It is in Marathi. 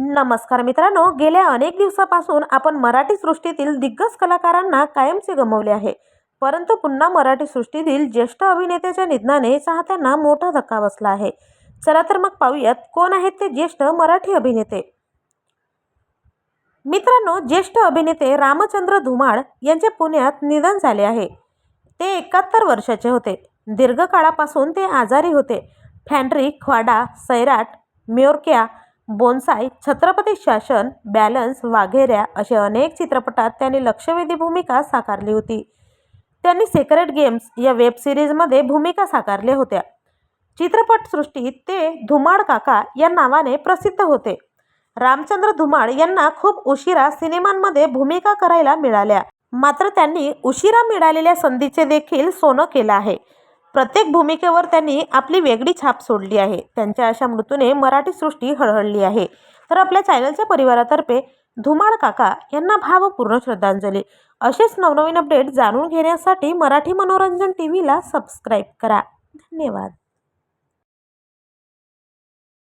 नमस्कार मित्रांनो गेल्या अनेक दिवसापासून आपण मराठी सृष्टीतील दिग्गज कलाकारांना कायमचे गमवले आहे. परंतु पुन्हा मराठी सृष्टीतील ज्येष्ठ अभिनेत्याच्या निधनाने चाहत्यांना मोठा धक्का बसला आहे. चला तर मग पाहूयात कोण आहेत ते ज्येष्ठ मराठी अभिनेते? मित्रांनो ज्येष्ठ अभिनेते रामचंद्र धुमाळ यांचे पुण्यात निधन झाले आहे. ते एकाहत्तर वर्षाचे होते. दीर्घकाळापासून ते आजारी होते. फॅन्ड्री ख्वाडा सैराट म्योरक्या बोन्साय छत्रपती शासन बॅलन्स वाघेऱ्या असे अनेक चित्रपटात त्यांनी लक्षवेधी भूमिका साकारली होती. त्यांनी सेक्रेट गेम्स या वेब सिरीजमध्ये भूमिका साकारल्या होत्या. चित्रपटसृष्टीत ते धुमाळ काका या नावाने प्रसिद्ध होते. रामचंद्र धुमाळ यांना खूप उशिरा सिनेमांमध्ये भूमिका करायला मिळाल्या. मात्र त्यांनी उशिरा मिळालेल्या संधीचे देखील सोनं केलं आहे. प्रत्येक भूमिकेवर त्यांनी आपली वेगळी छाप सोडली आहे. त्यांच्या अशा मृत्यूने मराठी सृष्टी हळहळली आहे. तर आपल्या चॅनलच्या परिवारातर्फे धुमाळ काका यांना भावपूर्ण श्रद्धांजली. असेच नवनवीन अपडेट जाणून घेण्यासाठी मराठी मनोरंजन टी व्हीला सबस्क्राईब करा. धन्यवाद.